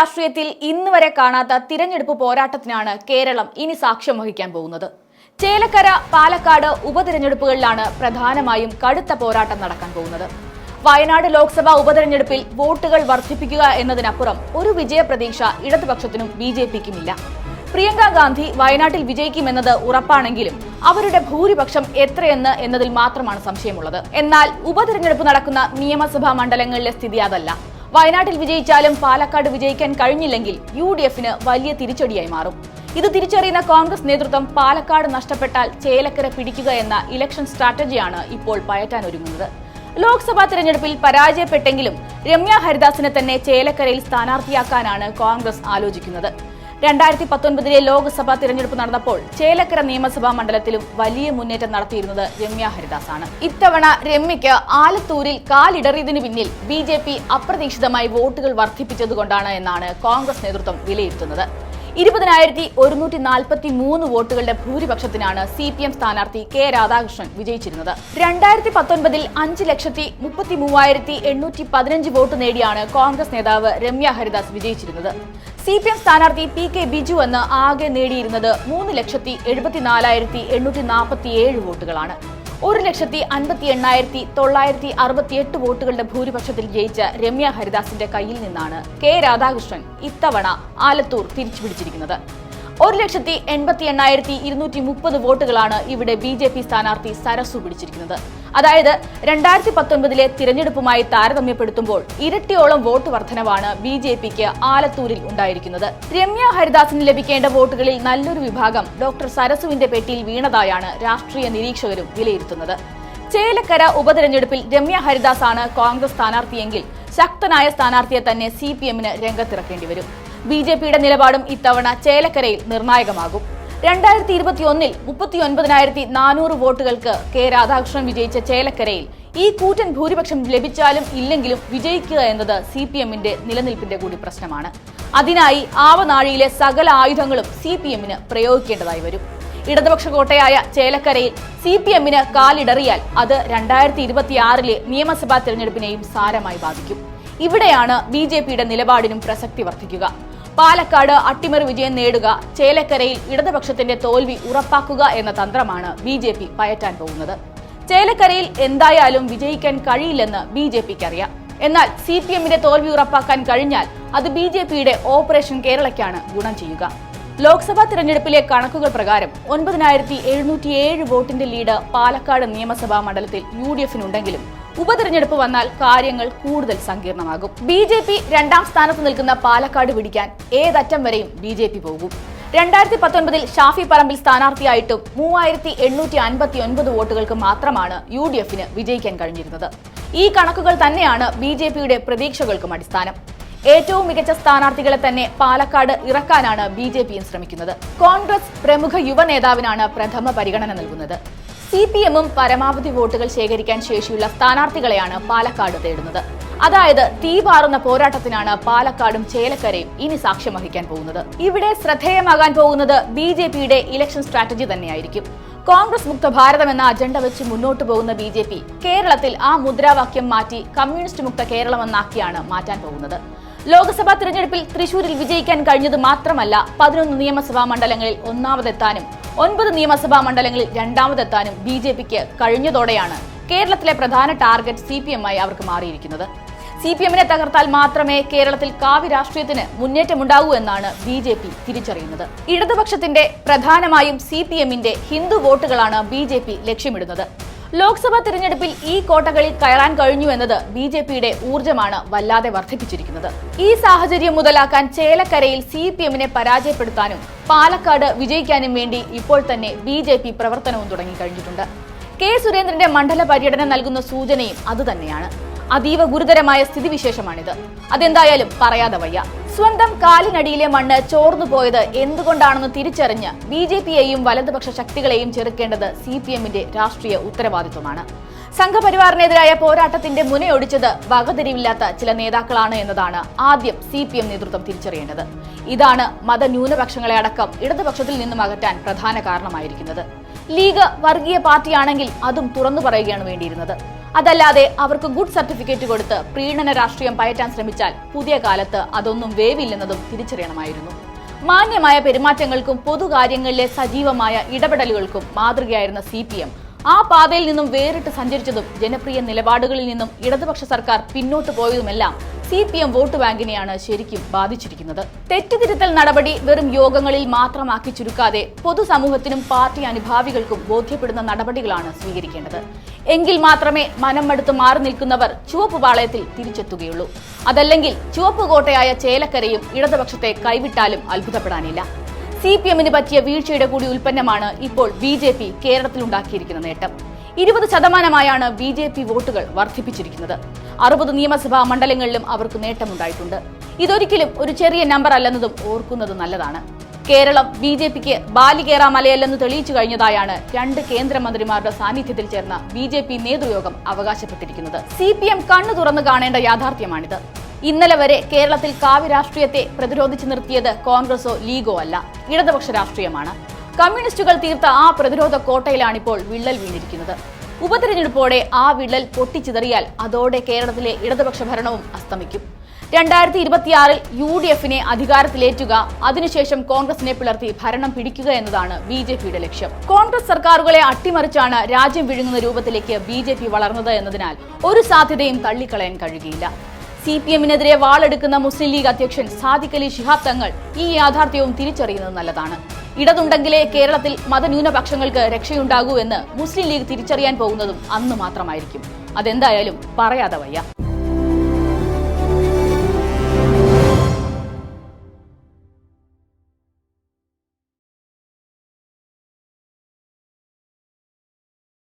രാഷ്ട്രീയത്തിൽ ഇന്ന് വരെ കാണാത്ത തിരഞ്ഞെടുപ്പ് പോരാട്ടത്തിനാണ് കേരളം ഇനി സാക്ഷ്യം വഹിക്കാൻ പോകുന്നത്. ചേലക്കര പാലക്കാട് ഉപതിരഞ്ഞെടുപ്പുകളിലാണ് പ്രധാനമായും കടുത്ത പോരാട്ടം നടക്കാൻ പോകുന്നത്. വയനാട് ലോക്സഭാ ഉപതെരഞ്ഞെടുപ്പിൽ വോട്ടുകൾ വർദ്ധിപ്പിക്കുക എന്നതിനപ്പുറം ഒരു വിജയപ്രതീക്ഷ ഇടതുപക്ഷത്തിനും ബി ജെ പിക്കുമില്ല. പ്രിയങ്ക ഗാന്ധി വയനാട്ടിൽ വിജയിക്കുമെന്നത് ഉറപ്പാണെങ്കിലും അവരുടെ ഭൂരിപക്ഷം എത്രയെന്ന് എന്നതിൽ മാത്രമാണ് സംശയമുള്ളത്. എന്നാൽ ഉപതെരഞ്ഞെടുപ്പ് നടക്കുന്ന നിയമസഭാ മണ്ഡലങ്ങളിലെ സ്ഥിതി അതല്ല. വയനാട്ടിൽ വിജയിച്ചാലും പാലക്കാട് വിജയിക്കാൻ കഴിഞ്ഞില്ലെങ്കിൽ യു ഡി എഫിന് വലിയ തിരിച്ചടിയായി മാറും. ഇത് തിരിച്ചറിയുന്ന കോൺഗ്രസ് നേതൃത്വം പാലക്കാട് നഷ്ടപ്പെട്ടാൽ ചേലക്കര പിടിക്കുക എന്ന ഇലക്ഷൻ സ്ട്രാറ്റജിയാണ് ഇപ്പോൾ പയറ്റാൻ ഒരുങ്ങുന്നത് ലോക്സഭാ തെരഞ്ഞെടുപ്പിൽ പരാജയപ്പെട്ടെങ്കിലും രമ്യ ഹരിദാസിനെ തന്നെ ചേലക്കരയിൽ സ്ഥാനാർത്ഥിയാക്കാനാണ് കോൺഗ്രസ് ആലോചിക്കുന്നത്. രണ്ടായിരത്തി പത്തൊൻപതിലെ ലോക്സഭാ തിരഞ്ഞെടുപ്പ് നടന്നപ്പോൾ ചേലക്കര നിയമസഭാ മണ്ഡലത്തിലും വലിയ മുന്നേറ്റം നടത്തിയിരുന്നത് രമ്യ ഹരിദാസാണ്. ഇത്തവണ രമ്യയ്ക്ക് ആലത്തൂരിൽ കാലിടറിയതിനു പിന്നിൽ ബി ജെ പി അപ്രതീക്ഷിതമായി വോട്ടുകൾ വർദ്ധിപ്പിച്ചതുകൊണ്ടാണ് എന്നാണ് കോൺഗ്രസ് നേതൃത്വം വിലയിരുത്തുന്നത്. ഇരുപതിനായിരത്തി ഒരുന്നൂറ്റി നാൽപ്പത്തി മൂന്ന് വോട്ടുകളുടെ ഭൂരിപക്ഷത്തിനാണ് സി പി എം സ്ഥാനാർത്ഥി കെ രാധാകൃഷ്ണൻ വിജയിച്ചിരുന്നത്. രണ്ടായിരത്തി പത്തൊൻപതിൽ അഞ്ച് ലക്ഷത്തി മുപ്പത്തി മൂവായിരത്തി എണ്ണൂറ്റി പതിനഞ്ച് വോട്ട് നേടിയാണ് കോൺഗ്രസ് നേതാവ് രമ്യ ഹരിദാസ് വിജയിച്ചിരുന്നത്. സി പി എം സ്ഥാനാർത്ഥി പി കെ ബിജു എന്ന് ആകെ നേടിയിരുന്നത് മൂന്ന് ലക്ഷത്തി എഴുപത്തിനാലായിരത്തി എണ്ണൂറ്റി നാൽപ്പത്തി ഏഴ് വോട്ടുകളാണ്. ഒരു ലക്ഷത്തി അൻപത്തി എണ്ണായിരത്തി തൊള്ളായിരത്തി അറുപത്തി എട്ട് വോട്ടുകളുടെ ഭൂരിപക്ഷത്തിൽ ജയിച്ച രമ്യ ഹരിദാസിന്റെ കയ്യിൽ നിന്നാണ് കെ രാധാകൃഷ്ണൻ ഇത്തവണ ആലത്തൂർ തിരിച്ചുപിടിച്ചിരിക്കുന്നത്. ഒരു ലക്ഷത്തി എൺപത്തി എണ്ണായിരത്തി ഇരുന്നൂറ്റി മുപ്പത് വോട്ടുകളാണ് ഇവിടെ ബി ജെ പി സ്ഥാനാർത്ഥി സരസു പിടിച്ചിരിക്കുന്നത്. അതായത് രണ്ടായിരത്തി പത്തൊൻപതിലെ തിരഞ്ഞെടുപ്പുമായി താരതമ്യപ്പെടുത്തുമ്പോൾ ഇരട്ടിയോളം വോട്ട് വർധനവാണ് ബി ജെ പിക്ക് ആലത്തൂരിൽ ഉണ്ടായിരിക്കുന്നത്. രമ്യ ഹരിദാസിന് ലഭിക്കേണ്ട വോട്ടുകളിൽ നല്ലൊരു വിഭാഗം ഡോക്ടർ സരസുവിന്റെ പെട്ടിയിൽ വീണതായാണ് രാഷ്ട്രീയ നിരീക്ഷകരും വിലയിരുത്തുന്നത്. ചേലക്കര ഉപതെരഞ്ഞെടുപ്പിൽ രമ്യ ഹരിദാസ് ആണ് കോൺഗ്രസ് സ്ഥാനാർത്ഥിയെങ്കിൽ ശക്തനായ സ്ഥാനാർത്ഥിയെ തന്നെ സി പി എമ്മിന് രംഗത്തിറക്കേണ്ടി വരും. ബി ജെ പിയുടെ നിലപാടും ഇത്തവണ ചേലക്കരയിൽ നിർണായകമാകും. രണ്ടായിരത്തി ഇരുപത്തി ഒന്നിൽ മുപ്പത്തി ഒൻപതിനായിരത്തി നാനൂറ് വോട്ടുകൾക്ക് കെ രാധാകൃഷ്ണൻ വിജയിച്ച ചേലക്കരയിൽ ഈ കൂറ്റൻ ഭൂരിപക്ഷം ലഭിച്ചാലും ഇല്ലെങ്കിലും വിജയിക്കുക എന്നത് സി പി എമ്മിന്റെ നിലനിൽപ്പിന്റെ കൂടി പ്രശ്നമാണ്. അതിനായി ആവനാഴിയിലെ സകല ആയുധങ്ങളും സി പി എമ്മിന് പ്രയോഗിക്കേണ്ടതായി വരും. ഇടതുപക്ഷ കോട്ടയായ ചേലക്കരയിൽ സി പി എമ്മിന് കാലിടറിയാൽ അത് രണ്ടായിരത്തി ഇരുപത്തിയാറിലെ നിയമസഭാ തിരഞ്ഞെടുപ്പിനെയും സാരമായി ബാധിക്കും. ഇവിടെയാണ് ബി ജെ പിയുടെ നിലപാടിനും പ്രസക്തി വർദ്ധിക്കുക. പാലക്കാട് അട്ടിമറി വിജയം നേടുക ചേലക്കരയിൽ ഇടതുപക്ഷത്തിന്റെ തോൽവി ഉറപ്പാക്കുക എന്ന തന്ത്രമാണ് ബി ജെ പി പയറ്റാൻ പോകുന്നത്. ചേലക്കരയിൽ എന്തായാലും വിജയിക്കാൻ കഴിയില്ലെന്ന് ബി ജെ പിക്ക് അറിയാം എന്നാൽ സി പി എമ്മിന്റെ തോൽവി ഉറപ്പാക്കാൻ കഴിഞ്ഞാൽ അത് ബി ജെ പിയുടെ ഓപ്പറേഷൻ കേരളയ്ക്കാണ് ഗുണം ചെയ്യുക. ലോക്സഭാ തിരഞ്ഞെടുപ്പിലെ കണക്കുകൾ പ്രകാരം ഒൻപതിനായിരത്തി എഴുന്നൂറ്റി ഏഴ് വോട്ടിന്റെ ലീഡ് പാലക്കാട് നിയമസഭാ മണ്ഡലത്തിൽ യു ഡി എഫിനുണ്ടെങ്കിലും ഉപതെരഞ്ഞെടുപ്പ് വന്നാൽ കാര്യങ്ങൾ കൂടുതൽ സങ്കീർണമാകും. ബി ജെ പി രണ്ടാം സ്ഥാനത്ത് നിൽക്കുന്ന പാലക്കാട് പിടിക്കാൻ ഏതറ്റം വരെയും ബി ജെ പി പോകും. രണ്ടായിരത്തി പത്തൊൻപതിൽ ഷാഫി പറമ്പിൽ സ്ഥാനാർത്ഥിയായിട്ടും മൂവായിരത്തി എണ്ണൂറ്റി അൻപത്തി ഒൻപത് വോട്ടുകൾക്ക് മാത്രമാണ് യു ഡി എഫിന് വിജയിക്കാൻ കഴിഞ്ഞിരുന്നത്. ഈ കണക്കുകൾ തന്നെയാണ് ബി ജെ പിയുടെ പ്രതീക്ഷകൾക്കും അടിസ്ഥാനം. ഏറ്റവും മികച്ച സ്ഥാനാർത്ഥികളെ തന്നെ പാലക്കാട് ഇറക്കാനാണ് ബി ജെ പിയും ശ്രമിക്കുന്നത്. കോൺഗ്രസ് പ്രമുഖ യുവ നേതാവിനാണ് പ്രഥമ പരിഗണന നൽകുന്നത്. സി പി എമ്മും പരമാവധി വോട്ടുകൾ ശേഖരിക്കാൻ ശേഷിയുള്ള സ്ഥാനാർത്ഥികളെയാണ് പാലക്കാട് തേടുന്നത്. അതായത് തീ പാറുന്ന പോരാട്ടത്തിനാണ് പാലക്കാടും ചേലക്കരയും ഇനി സാക്ഷ്യം വഹിക്കാൻ പോകുന്നത്. ഇവിടെ ശ്രദ്ധേയമാകാൻ പോകുന്നത് ബി ജെ പിയുടെ ഇലക്ഷൻ സ്ട്രാറ്റജി തന്നെയായിരിക്കും. കോൺഗ്രസ് മുക്ത ഭാരതം എന്ന അജണ്ട വെച്ച് മുന്നോട്ട് പോകുന്ന ബി ജെ പി കേരളത്തിൽ ആ മുദ്രാവാക്യം മാറ്റി കമ്മ്യൂണിസ്റ്റ് മുക്ത കേരളം എന്നാക്കിയാണ് മാറ്റാൻ പോകുന്നത്. ലോക്സഭാ തിരഞ്ഞെടുപ്പിൽ തൃശൂരിൽ വിജയിക്കാൻ കഴിഞ്ഞത് മാത്രമല്ല പതിനൊന്ന് നിയമസഭാ മണ്ഡലങ്ങളിൽ ഒന്നാമതെത്താനും ഒൻപത് നിയമസഭാ മണ്ഡലങ്ങളിൽ രണ്ടാമതെത്താനും ബി ജെ പിക്ക് കഴിഞ്ഞതോടെയാണ് കേരളത്തിലെ പ്രധാന ടാർഗറ്റ് സി പി എം ആയി അവർക്ക് മാറിയിരിക്കുന്നത്. സി പി എമ്മിനെ തകർത്താൽ മാത്രമേ കേരളത്തിൽ കാവ്യ രാഷ്ട്രീയത്തിന് മുന്നേറ്റമുണ്ടാകൂ എന്നാണ് ബി ജെ പി തിരിച്ചറിയുന്നത്. ഇടതുപക്ഷത്തിന്റെ പ്രധാനമായും സി പി എമ്മിന്റെ ഹിന്ദു വോട്ടുകളാണ് ബി ജെ പി ലക്ഷ്യമിടുന്നത്. ലോക്സഭാ തിരഞ്ഞെടുപ്പിൽ ഈ കോട്ടകളിൽ കയറാൻ കഴിഞ്ഞു എന്നത് ബി ജെ പിയുടെ ഊർജമാണ് വല്ലാതെ വർദ്ധിപ്പിച്ചിരിക്കുന്നത്. ഈ സാഹചര്യം മുതലാക്കാൻ ചേലക്കരയിൽ സി പി എമ്മിനെ പരാജയപ്പെടുത്താനും പാലക്കാട് വിജയിക്കാനും വേണ്ടി ഇപ്പോൾ തന്നെ ബി ജെ പി പ്രവർത്തനവും തുടങ്ങിക്കഴിഞ്ഞിട്ടുണ്ട് കെ സുരേന്ദ്രന്റെ മണ്ഡല പര്യടനം നൽകുന്ന സൂചനയും അതുതന്നെയാണ്. അതീവ ഗുരുതരമായ സ്ഥിതിവിശേഷമാണിത്. അതെന്തായാലും പറയാതെ വയ്യ. സ്വന്തം കാലിനടിയിലെ മണ്ണ് ചോർന്നു പോയത് എന്തുകൊണ്ടാണെന്ന് തിരിച്ചറിഞ്ഞ് ബി ജെ പിയെയും വലതുപക്ഷ ശക്തികളെയും ചെറുക്കേണ്ടത് സി പി എമ്മിന്റെ രാഷ്ട്രീയ ഉത്തരവാദിത്വമാണ്. സംഘപരിവാറിനെതിരായ പോരാട്ടത്തിന്റെ മുനയൊടിച്ചത് വകതിരിവില്ലാത്ത ചില നേതാക്കളാണ് എന്നതാണ് ആദ്യം സി പി എം നേതൃത്വം തിരിച്ചറിയേണ്ടത്. ഇതാണ് മതന്യൂനപക്ഷങ്ങളെ അടക്കം ഇടതുപക്ഷത്തിൽ നിന്നും അകറ്റാൻ പ്രധാന കാരണമായിരിക്കുന്നത്. ലീഗ് വർഗീയ പാർട്ടിയാണെങ്കിൽ അതും തുറന്നു പറയുകയാണ് വേണ്ടിയിരുന്നത്. അതല്ലാതെ അവർക്ക് ഗുഡ് സർട്ടിഫിക്കറ്റ് കൊടുത്ത് പ്രീണന രാഷ്ട്രീയം പയറ്റാൻ ശ്രമിച്ചാൽ പുതിയ കാലത്ത് അതൊന്നും വേവില്ലെന്നതും തിരിച്ചറിയണമായിരുന്നു. മാന്യമായ പെരുമാറ്റങ്ങൾക്കും പൊതുകാര്യങ്ങളിലെ സജീവമായ ഇടപെടലുകൾക്കും മാതൃകയായിരുന്ന സി ആ പാതയിൽ നിന്നും വേറിട്ട് സഞ്ചരിച്ചതും ജനപ്രിയ നിലപാടുകളിൽ നിന്നും ഇടതുപക്ഷ സർക്കാർ പിന്നോട്ട് പോയതുമെല്ലാം സി പി എം വോട്ട് ബാങ്കിനെയാണ് ശരിക്കും ബാധിച്ചിരിക്കുന്നത്. തെറ്റുതിരുത്തൽ നടപടി വെറും യോഗങ്ങളിൽ മാത്രമാക്കി ചുരുക്കാതെ പൊതുസമൂഹത്തിനും പാർട്ടി അനുഭാവികൾക്കും ബോധ്യപ്പെടുന്ന നടപടികളാണ് സ്വീകരിക്കേണ്ടത്. എങ്കിൽ മാത്രമേ മനം മടുത്ത് മാറി നിൽക്കുന്നവർ ചുവപ്പ് പാളയത്തിൽ തിരിച്ചെത്തുകയുള്ളൂ. അതല്ലെങ്കിൽ ചുവപ്പ് കോട്ടയായ ചേലക്കരയും ഇടതുപക്ഷത്തെ കൈവിട്ടാലും അത്ഭുതപ്പെടാനില്ല. സി പി എമ്മിന് പറ്റിയ വീഴ്ചയുടെ കൂടി ഉൽപ്പന്നമാണ് ഇപ്പോൾ ബി ജെ പി കേരളത്തിലുണ്ടാക്കിയിരിക്കുന്ന നേട്ടം. ഇരുപത് ശതമാനമായാണ് ബി ജെ പി വോട്ടുകൾ വർദ്ധിപ്പിച്ചിരിക്കുന്നത്. അറുപത് നിയമസഭാ മണ്ഡലങ്ങളിലും അവർക്ക് നേട്ടമുണ്ടായിട്ടുണ്ട്. ഇതൊരിക്കലും ഒരു ചെറിയ നമ്പർ അല്ലെന്നതും ഓർക്കുന്നത് നല്ലതാണ്. കേരളം ബി ജെ പിക്ക് ബാലികേറ തെളിയിച്ചു കഴിഞ്ഞതായാണ് രണ്ട് കേന്ദ്രമന്ത്രിമാരുടെ സാന്നിധ്യത്തിൽ ചേർന്ന ബി ജെ പി നേതൃയോഗം അവകാശപ്പെട്ടിരിക്കുന്നത്. സി പി എം കണ്ണു തുറന്നു കാണേണ്ട യാഥാർത്ഥ്യമാണിത്. ഇന്നലെ വരെ കേരളത്തിൽ കാവ്യ രാഷ്ട്രീയത്തെ പ്രതിരോധിച്ചു നിർത്തിയത് കോൺഗ്രസോ ലീഗോ അല്ല. ഇടതുപക്ഷ രാഷ്ട്രീയമാണ്. കമ്മ്യൂണിസ്റ്റുകൾ തീർത്ത ആ പ്രതിരോധ കോട്ടയിലാണിപ്പോൾ വിള്ളൽ വീണിരിക്കുന്നത്. ഉപതെരഞ്ഞെടുപ്പോടെ ആ വിള്ളൽ പൊട്ടിച്ചിതറിയാൽ അതോടെ കേരളത്തിലെ ഇടതുപക്ഷ ഭരണവും അസ്തമിക്കും. രണ്ടായിരത്തി ഇരുപത്തിയാറിൽ യു ഡി എഫിനെ അധികാരത്തിലേറ്റുക അതിനുശേഷം കോൺഗ്രസിനെ പിളർത്തി ഭരണം പിടിക്കുക എന്നതാണ് ബി ജെ പിയുടെ ലക്ഷ്യം. കോൺഗ്രസ് സർക്കാരുകളെ അട്ടിമറിച്ചാണ് രാജ്യം വിഴുങ്ങുന്ന രൂപത്തിലേക്ക് ബി ജെ പി വളർന്നത് എന്നതിനാൽ ഒരു സാധ്യതയും തള്ളിക്കളയാൻ കഴിയുകയില്ല. സി പി എമ്മിനെതിരെ വാളെടുക്കുന്ന മുസ്ലിം ലീഗ് അധ്യക്ഷൻ സാദിഖലി ശിഹാബ് തങ്ങൾ ഈ യാഥാർത്ഥ്യവും തിരിച്ചറിയുന്നത് നല്ലതാണ്. ഇടതുണ്ടെങ്കിലേ കേരളത്തിൽ മതന്യൂനപക്ഷങ്ങൾക്ക് രക്ഷയുണ്ടാകൂ എന്ന് മുസ്ലിം ലീഗ് തിരിച്ചറിയാൻ പോകുന്നതും അന്ന് മാത്രമായിരിക്കും. അതെന്തായാലും പറയാതെ വയ്യ.